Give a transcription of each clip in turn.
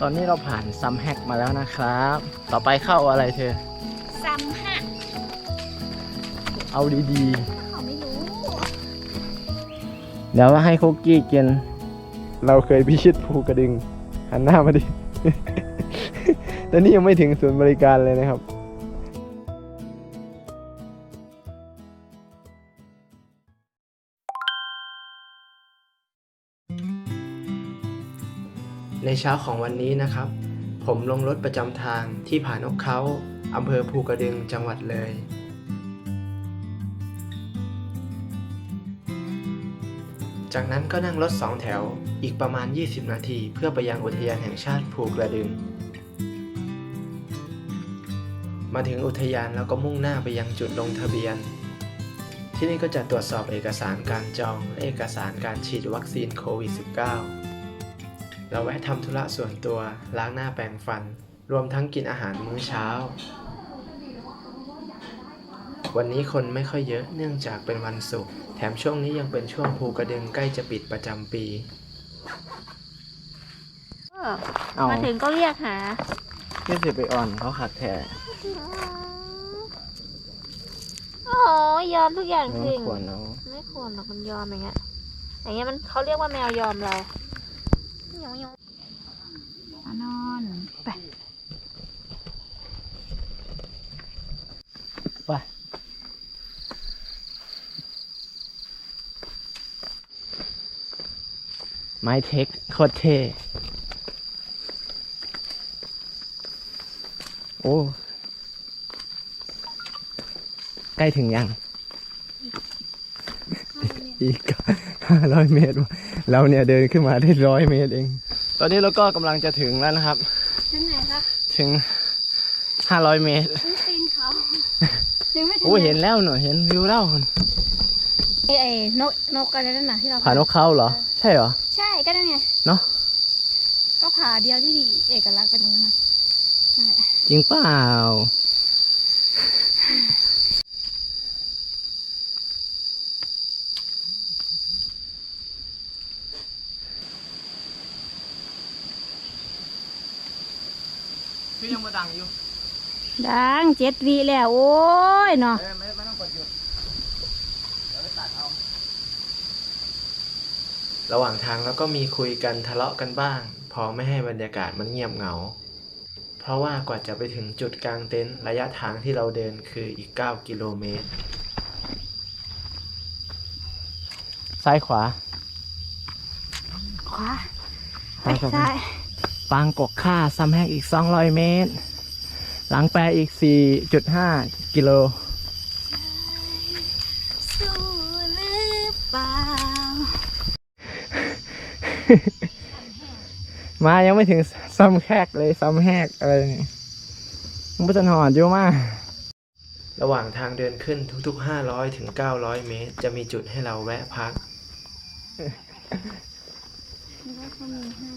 ตอนนี้เราผ่านซัมแฮกมาแล้วนะครับ ต่อไปเข้าอะไรเธอซัมฮะเอาดีเขาไม่รู้ ๆ เดี๋ยวให้คุกกี้กิน เราเคยพิชิตภูกระดึงหันหน้ามาดิตอนนี้ยังไม่ถึงศูนย์บริการเลยนะครับ เช้าของวันนี้นะครับ ผมลงรถประจำทางที่ผ่านกเขาอำเภอภูกระดึงจังหวัดเลย จากนั้นก็นั่งรถสองแถวอีกประมาณ 20 นาทีเพื่อไปยังอุทยานแห่งชาติภูกระดึง มาถึงอุทยานแล้วก็มุ่งหน้าไปยังจุดลงทะเบียน ที่นี่ก็จะตรวจสอบเอกสารการจองและเอกสารการฉีดวัคซีนโควิด -19 เราแวะทำธุระส่วนตัวล้างหน้าแปรงฟัน รวมทั้งกินอาหารมื้อเช้า วันนี้คนไม่ค่อยเยอะเนื่องจากเป็นวันศุกร์แถมช่วงนี้ยังเป็นช่วงภูกระดึงใกล้จะปิดประจำปี เอามาถึงก็เรียกหาที่สิไปอ่อนเขาขัดแท้โอ้ยยอมทุกอย่างจริง ควรเอาไม่ควรหรอกมันยอมอย่างเงี้ย อย่างเงี้ยมันเขาเรียกว่าแมวยอมเรายองยองมา นอนไปไปไม้เทคโคตรเท่โอ้ ใกล้ถึงยัง อีก ห้าร้อยเมตร เราเนี่ยเดินขึ้นมาได้ร้อยเมตรเอง ตอนนี้เราก็กำลังจะถึงแล้วนะครับ ถึงไหนคะ ถึงห้าร้อยเมตรถึงตีนเขายังไม่ถึงโอ้เห็นแล้วหน่อยเห็นวิวแล้วไอ้ไอ้นกนกอะไรนั่นน่ะที่เราผ่านนกเขาเหรอ ใช่เหรอ ใช่ก็นั่นไง เนอะก็ผาเดียวที่ดีเอกลักษณ์เป็นอย่างนั้นน่ะนั่นแหละจริงเปล่า พี่ยังมาดังอยู่ ดังเจ็ดวีแล้ว โอ้ยเนาะไม่ไม่ต้องกดหยุดเดี๋ยวไปตัดเอา ระหว่างทางแล้วก็มีคุยกันทะเลาะกันบ้าง พอไม่ให้บรรยากาศมันเงียบเหงา เพราะว่ากว่าจะไปถึงจุดกลางเต็นท์ระยะทางที่เราเดินคืออีก 9 กิโลเมตร ซ้ายขวาขวาไปครับซ้ายปางกกค่าซัมแฮกอีก 200 เมตร หลังแปรอีก 4.5 กิโลสู้หรือเปล่า มายังไม่ถึงซัมแฮกเลยซัมแฮกอะไรนี่มันจะหอนเยอะมาก ระหว่างทางเดินขึ้นทุกๆ 500 ถึง 900 เมตร จะมีจุดให้เราแวะพักนึกว่าเขามีให้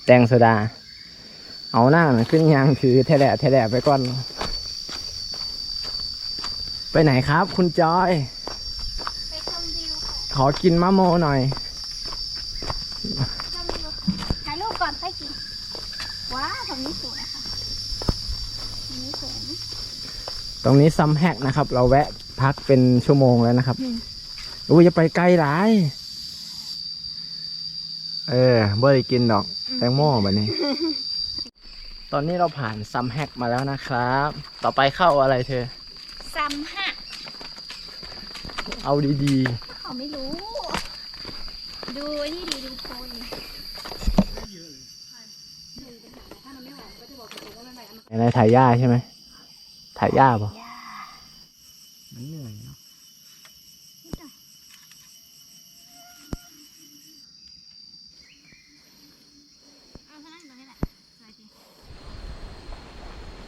แตงโซดา เอาหน้ามันขึ้นยางถือแทะแหละแทะแหละไปก่อน ไปไหนครับ คุณจอย ไปชมวิวค่ะขอกินมะโมหน่อย ชมวิวถ่ายรูปก่อนค่อยกิน ว้าวตรงนี้สวยค่ะตรงนี้สวยนะตรงนี้ซัมแฮกนะครับ เราแวะพักเป็นชั่วโมงแล้วนะครับอืมอุ้ยจะไปไกลหลาย เออบ่ได้กินดอก แตงโมแบบนี้ ตอนนี้เราผ่านซัมแฮกมาแล้วนะครับ ต่อไปเข้าอะไรเธอ ซัมฮะเอาดีเขาไม่รู้ ดูไอ้นี่ดีดูโพยๆอะไรถ่ายหญ้าใช่ไหมถ่ายหญ้าป่ะ ย่า มันเหนื่อยเนาะ เอาเท่านั้นตรงนี้แหละสวยดี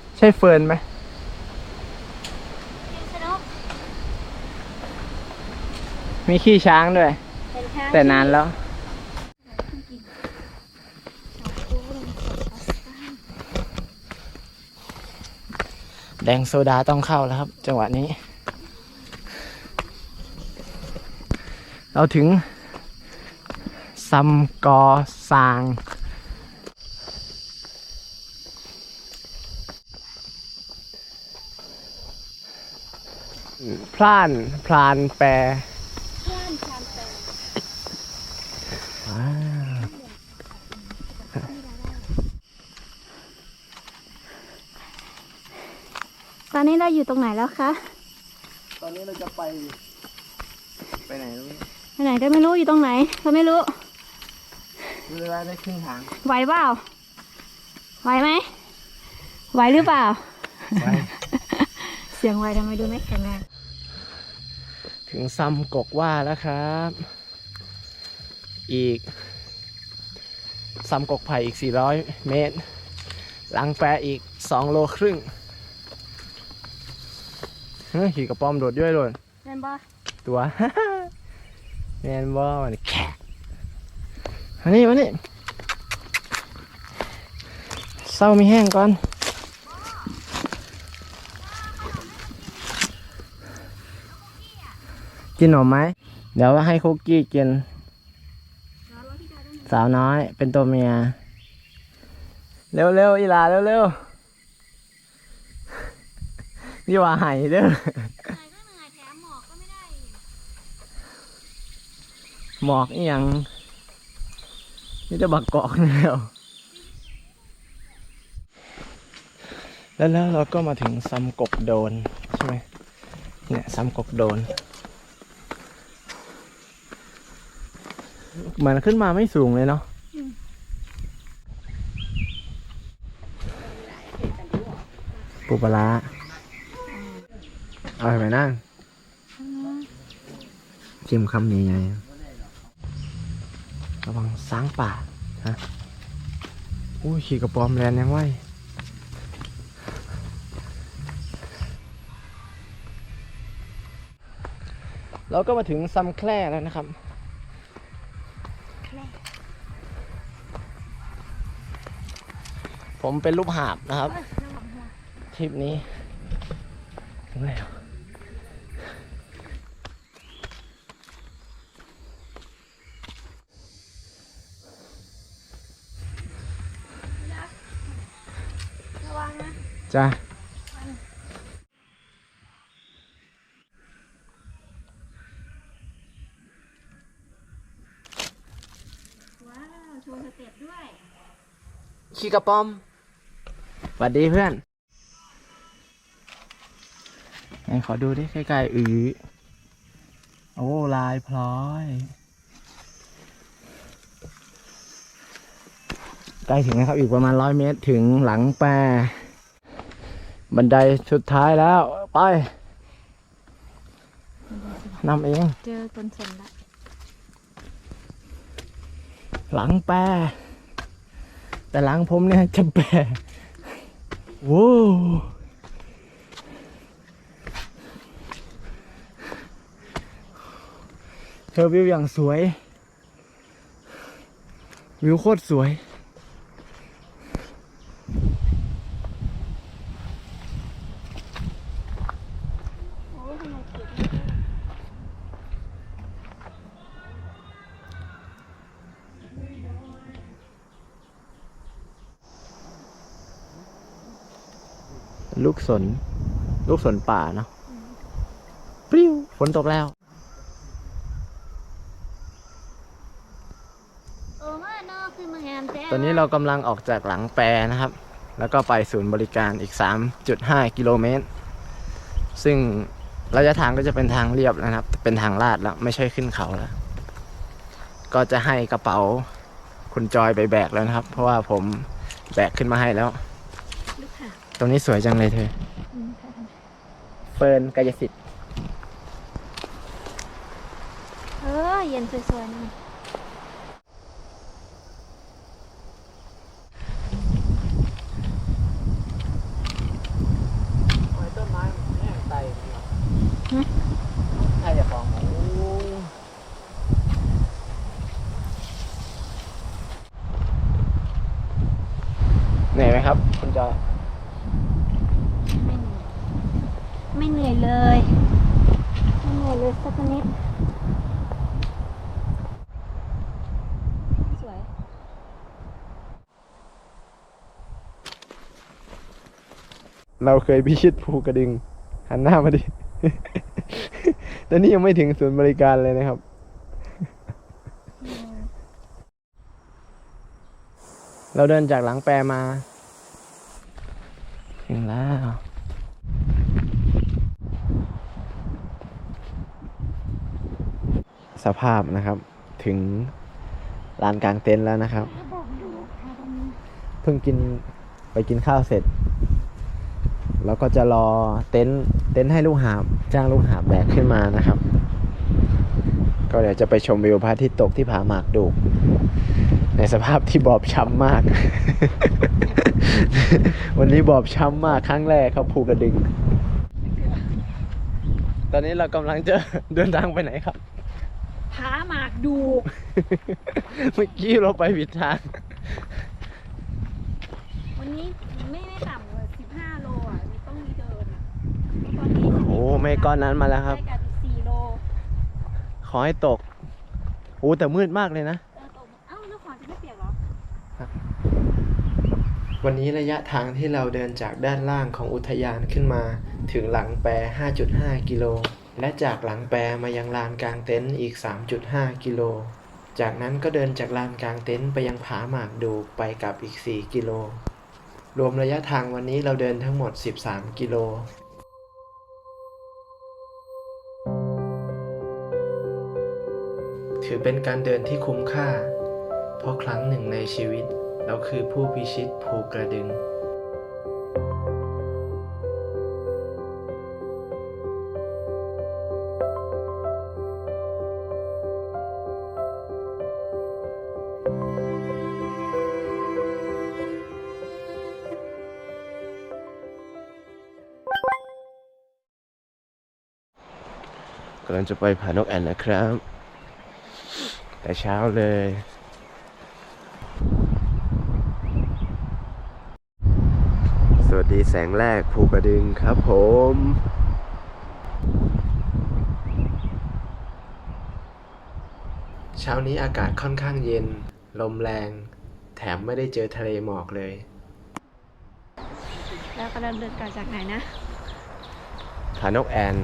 ใช่เฟิร์นไหมเรียนสนุกมีขี้ช้างด้วย เป็นข้างแต่นานแล้ว แดงโซดาต้องเข้าแล้วครับ จังหวะนี้ เราถึงซัมกอซาง พล่านพลานแปรว้าวตอนนี้เราอยู่ตรงไหนแล้วคะ ตอนนี้เราจะไป ไปไหนรู้ไหมไปไหนก็ไม่รู้อยู่ตรงไหนเราไม่รู้รู้เวลาได้ครึ่งทางไหวเปล่าไหวไหมไหวหรือเปล่าไปเสียงไหวทำไมดูไม่แข็งแรง ถึงซัมกกว่าแล้วครับ อีกซัมกกไผ่อีก 400 เมตร หลังแปรอีก 2 โลครึ่งเฮ้ยขี่กระป้อมโดดด้วยโดดเล่นบอตัวแมนบอมันแขกมานี่มานี่เศร้ามีแห้งก่อน กินหน่อไหมเดี๋ยวให้คุกกี้กิน สาวน้อยเป็นตัวเมีย เร็วเร็วๆอีลาเร็วเร็วๆนี่ว่าไห้เด้อหมอกอีหยังนี่จะบักกอกแล้วแล้วแล้วเราก็มาถึงซ้ำกกโดนใช่ไหมเนี่ยซ้ำกกโดน เหมือนขึ้นมาไม่สูงเลยเนาะปูปลาร้าเอาไปนั่งจิ้มคำนี้ไงระวังซ้างป่าฮะอุ้ยขี่กระปอมแลนยังไหวเราก็มาถึงซัมแคล่แล้วนะครับ ผมเป็นลูกหาบนะครับทริปนี้ถึงแล้วระวังนะจ้าว้าวโชว์สเต็ปด้วยขี่กระป๋อมส วัสดีเพื่อนไหนขอดูดิใกล้ๆอือโอ้ลายพลอยใกล้ถึงนะครับ อีกประมาณร้อยเมตรถึงหลังแปรบันไดสุดท้ายแล้ว ไปนำเอง เจอคนสนละหลังแปรแต่หลังผมเนี่ยจะแปร โว้วเธอวิวอย่างสวย วิวโคตรสวย ลูกสน ลูกสนป่าเนาะปลิ้วฝนตกแล้วโอ้มาเนาะคือมาแฮมแจ้ตอนนี้เรากำลังออกจากหลังแปรนะครับ แล้วก็ไปศูนย์บริการอีก 3.5 กิโลเมตร ซึ่งระยะทางก็จะเป็นทางเรียบนะครับ เป็นทางลาดแล้วไม่ใช่ขึ้นเขาแล้ว ก็จะให้กระเป๋าคุณจอยไปแบกแล้วนะครับ เพราะว่าผมแบกขึ้นมาให้แล้วลูกค่ะต รงนี้สวยจังเลยเธออืมค่ะเฟิร์นกายสิทธิ์ เออเย็นสวยๆนี่ต้นไม้แห้งไตใช่จะฟองเหนื่อยไหมครับ คุณจอย ไม่เหนื่อย ไม่เหนื่อยเลย ไม่เหนื่อยเลยสักนิด เราเคยพิชิตภูกระดึง หันหน้ามาดิ ตอนนี้ยังไม่ถึงศูนย์บริการเลยนะครับ เราเดินจากหลังแปรมา ถึงแล้วสภาพนะครับ ถึงลานกลางเต็นท์แล้วนะครับ เพิ่งกินไปกินข้าวเสร็จ แล้วก็จะรอเต็นท์เต็นท์ให้ลูกหาบจ้างลูกหาบแบกขึ้นมานะครับ ก็เดี๋ยวจะไปชมวิวพระอาทิตย์ตกที่ผาหมากดูกในสภาพที่บอบช้ำมาก วันนี้บอบช้ำมากครั้งแรกครับภูกระดึง ตอนนี้เรากำลังจะเดินทางไปไหนครับ ผาหมากดูเมื่อกี้เราไปผิดทาง วันนี้ไม่ได้ต่ำกว่า15 โลอะมีต้องมีเดินอะต อนนี้โอ้เมฆก้อนนั้นมาแล้วครับใกล้กันอีก4โลขอให้ตกโอ้แต่มืดมากเลยนะ เออตกเอ้าแล้วของจะไม่เปียกเหรอ วันนี้ระยะทางที่เราเดินจากด้านล่างของอุทยานขึ้นมา ถึงหลังแปร 5.5 กิโล และจากหลังแปรมายังลานกลางเต็นท์อีก 3.5 กิโล จากนั้นก็เดินจากลานกลางเต็นท์ไปยังผาหมากดูกไปกลับอีก 4 กิโล รวมระยะทางวันนี้เราเดินทั้งหมด 13 กิโล ถือเป็นการเดินที่คุ้มค่า เพราะครั้งหนึ่งในชีวิต เราคือผู้พิชิตภูกระดึงกำลังจะไปผานกแอ่นนะครับ แต่เช้าเลยสวัสดีแสงแรกภูกระดึงครับผมเช้านี้อากาศค่อนข้างเย็น ลมแรง แถมไม่ได้เจอทะเลหมอกเลย แล้วกำลังเดินกลับจากไหนนะ ผานกแอน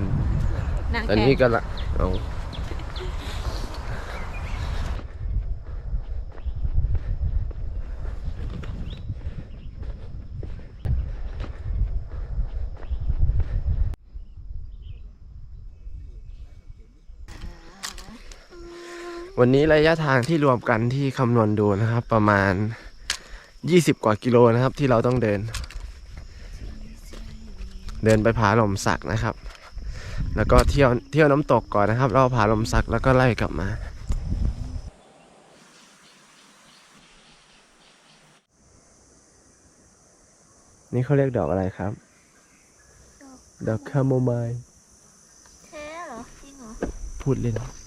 นางตอนแอ่นี้นก็ละเอา วันนี้ระยะทางที่รวมกันที่คำนวณดูนะครับ ประมาณ 20 กว่ากิโลนะครับ ที่เราต้องเดิน เดินไปผาหล่มสักนะครับ แล้วก็เที่ยวเที่ยวน้ำตกก่อนนะครับเราผาลมสักแล้วก็ไล่กลับมานี่เขาเรียกดอกอะไรครับ ดอกคาโมไมล์แท้เหรอ จริงเหรอ พูดเล่น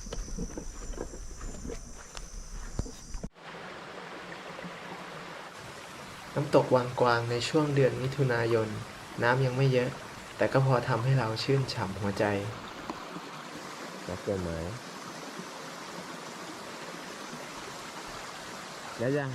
น้ำตกวังกวางในช่วงเดือนมิถุนายน น้ำยังไม่เยอะ แต่ก็พอทำให้เราชื่นฉ่ำหัวใจรักเกินไหมแล้วยัง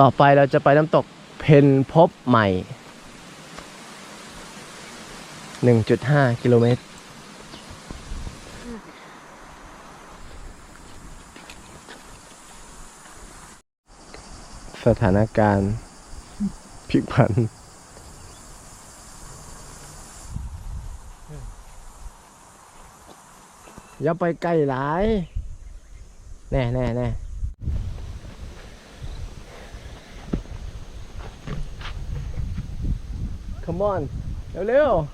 ต่อไปเราจะไปน้ำตก พนพบใหม่ 1.5 กิโลเมตร สถานการณ์พลิกผันอย่าไปใกล้หลาย แน่แน่แน่ Come on เร็วๆ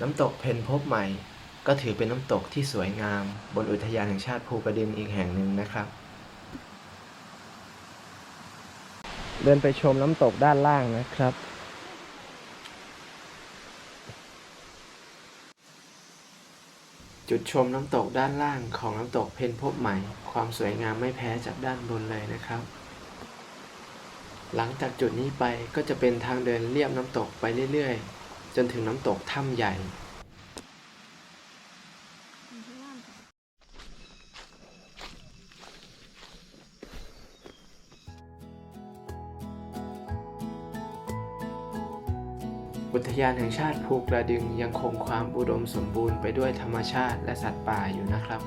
น้ำตกเพนพบใหม่ ก็ถือเป็นน้ำตกที่สวยงาม บนอุทยานแห่งชาติภูกระดึงอีกแห่งหนึ่งนะครับ เดินไปชมน้ำตกด้านล่างนะครับ จุดชมน้ำตกด้านล่างของน้ำตกเพนพบใหม่ ความสวยงามไม่แพ้จากด้านบนเลยนะครับ หลังจากจุดนี้ไปก็จะเป็นทางเดินเลียบน้ำตกไปเรื่อยๆ จนถึงน้ำตกถ้ำใหญ่ ยานแห่งชาติภูกระดึงยังคงความอุดมสมบูรณ์ไปด้วยธรรมชาติและสัตว์ป่าอยู่นะครับ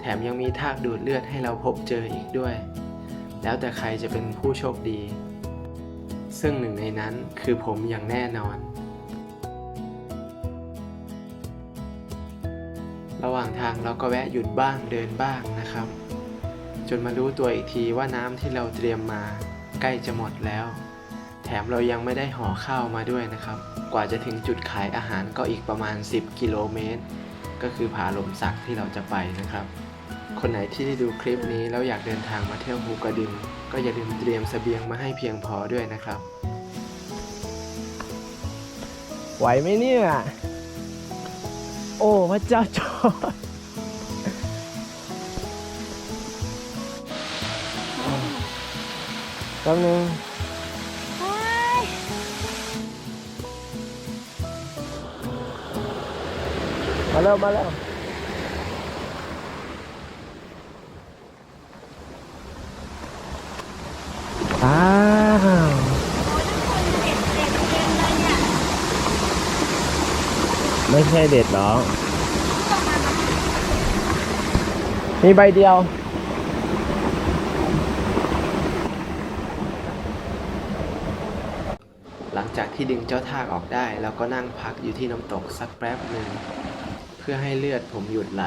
แถมยังมีทากดูดเลือดให้เราพบเจออีกด้วย แล้วแต่ใครจะเป็นผู้โชคดี ซึ่งหนึ่งในนั้นคือผมอย่างแน่นอน ระหว่างทางเราก็แวะหยุดบ้างเดินบ้างนะครับ จนมารู้ตัวอีกทีว่าน้ำที่เราเตรียมมาใกล้จะหมดแล้ว มเรายังไม่ได้ห่อข้าวมาด้วยนะครับ กว่าจะถึงจุดขายอาหารก็อีกประมาณ 10 กิโลเมตร ก็คือผาหลมสักที่เราจะไปนะครับ คนไหนที่ได้ดูคลิปนี้แล้วอยากเดินทางมาเที่ยวภูกระดึงก็อย่าลืมเตรียมเสบียงมาให้เพียงพอด้วยนะครับ ไหวไหมเนี่ย โอ้พระเจ้าจอดแป๊บนึง แล้วมาแล้วอ้าวไม่ใช่เด็ดหรอกมีใบเดียวหลังจากที่ดึงเจ้าทากออกได้ เราก็นั่งพักอยู่ที่น้ำตกสักแป๊บหนึ่ง เพื่อให้เลือดผมหยุดไหล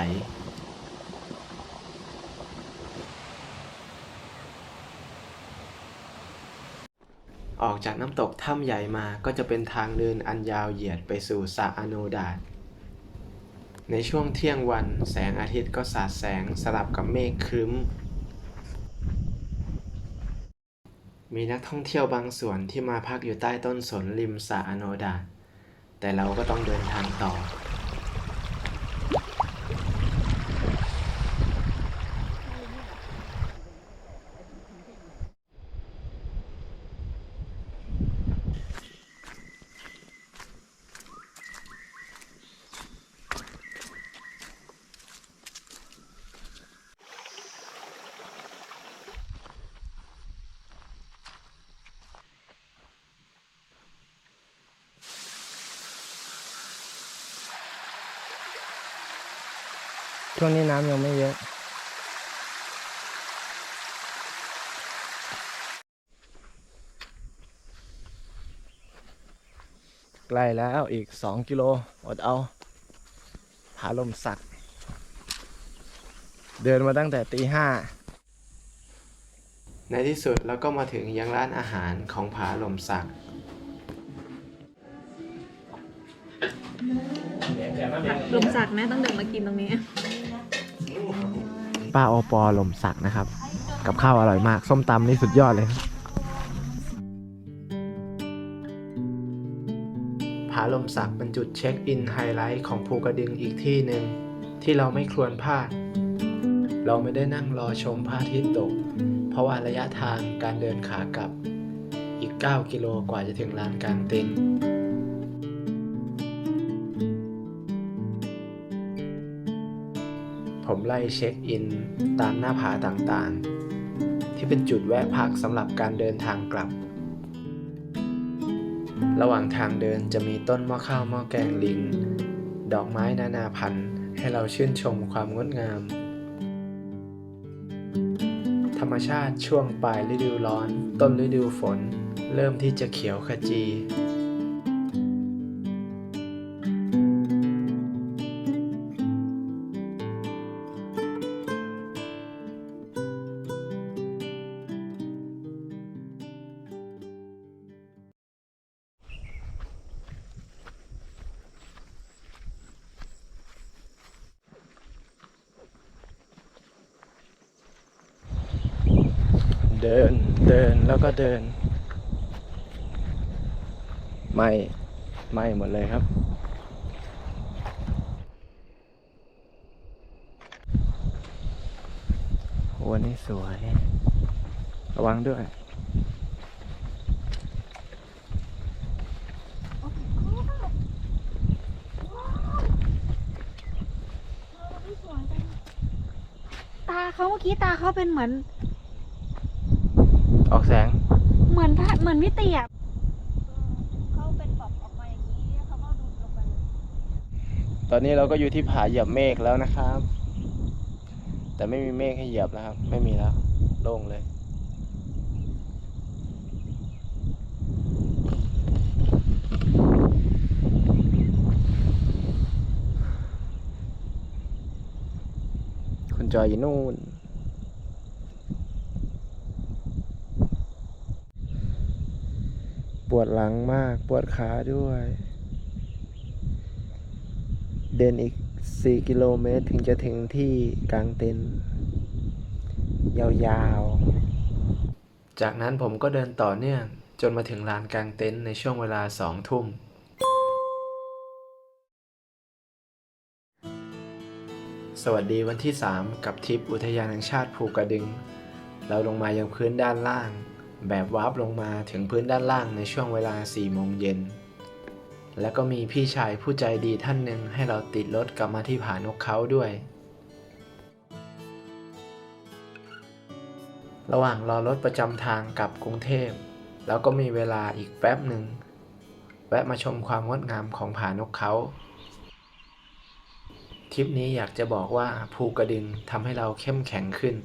ออกจากน้ำตกถ้ำใหญ่มาก็จะเป็นทางเดินอันยาวเหยียดไปสู่สระอโนดาตในช่วงเที่ยงวันแสงอาทิตย์ก็สาดแสงสลับกับเมฆครึ้ม มีนักท่องเที่ยวบางส่วนที่มาพักอยู่ใต้ต้นสนริมสระอโนดาตแต่เราก็ต้องเดินทางต่อ ช่วงนี้น้ำยังไม่เยอะ ใกล้แล้วอีก2กิโลอดเอาผาลมสัก เดินมาตั้งแต่ตีห้าในที่สุดเราก็มาถึงยังร้านอาหารของผาลมสักลมสักนะต้องเดินมากินตรงนี้ ป้าโอปอลมสักนะครับ กับข้าวอร่อยมาก ส้มตำนี่สุดยอดเลยผาลมสักเป็นจุดเช็คอินไฮไลท์ของภูกระดึงอีกที่หนึ่งที่เราไม่ควรพลาด เราไม่ได้นั่งรอชมพระอาทิตย์ตก เพราะว่าระยะทางการเดินขากลับอีก 9 กิโลกว่าจะถึงลานกลางเต็นท์ ไล่เช็คอิน ตามหน้าผาต่างๆ ที่เป็นจุดแวะพักสำหรับการเดินทางกลับ ระหว่างทางเดินจะมีต้นหม้อข้าวหม้อแกงลิง ดอกไม้นานาพันธุ์ให้เราชื่นชมความงดงาม ธรรมชาติช่วงปลายฤดูร้อน ต้นฤดูฝน เริ่มที่จะเขียวขจี เดินเดินแล้วก็เดินไม่ไม่หมดเลยครับ วันนี้สวย ระวังด้วยตาเขาเมื่อกี้ตาเขาเป็นเหมือน ออกแสง เหมือนพระเหมือนมิติอะเขาเป็นปอบออกมาอย่างนี้เขาก็ดูดลงไปเลยตอนนี้เราก็อยู่ที่ผาเหยียบเมฆแล้วนะครับ แต่ไม่มีเมฆให้เหยียบแล้วครับ ไม่มีแล้ว โล่งเลย คุณจอยอยู่นู่น ป วดหลังมาก ปวดขาด้วย เดินอีก 4 กิโลเมตรถึงจะถึงที่กลางเต็นท์ยาวๆ จากนั้นผมก็เดินต่อเนื่องจนมาถึงลานกลางเต็นท์ในช่วงเวลาสองทุ่ม สวัสดีวันที่ 3 กับทริปอุทยานแห่งชาติภูกระดึง เราลงมายังพื้นด้านล่าง แบบวาร์ปลงมาถึงพื้นด้านล่างในช่วงเวลา 4 โมงเย็น แล้วก็มีพี่ชายผู้ใจดีท่านหนึ่งให้เราติดรถกลับมาที่ผานกเขาด้วย ระหว่างรอรถประจำทางกลับกรุงเทพแล้วก็มีเวลาอีกแป๊บหนึ่ง แวะมาชมความงดงามของผานกเขา ทริปนี้อยากจะบอกว่าภูกระดึงทำให้เราเข้มแข็งขึ้น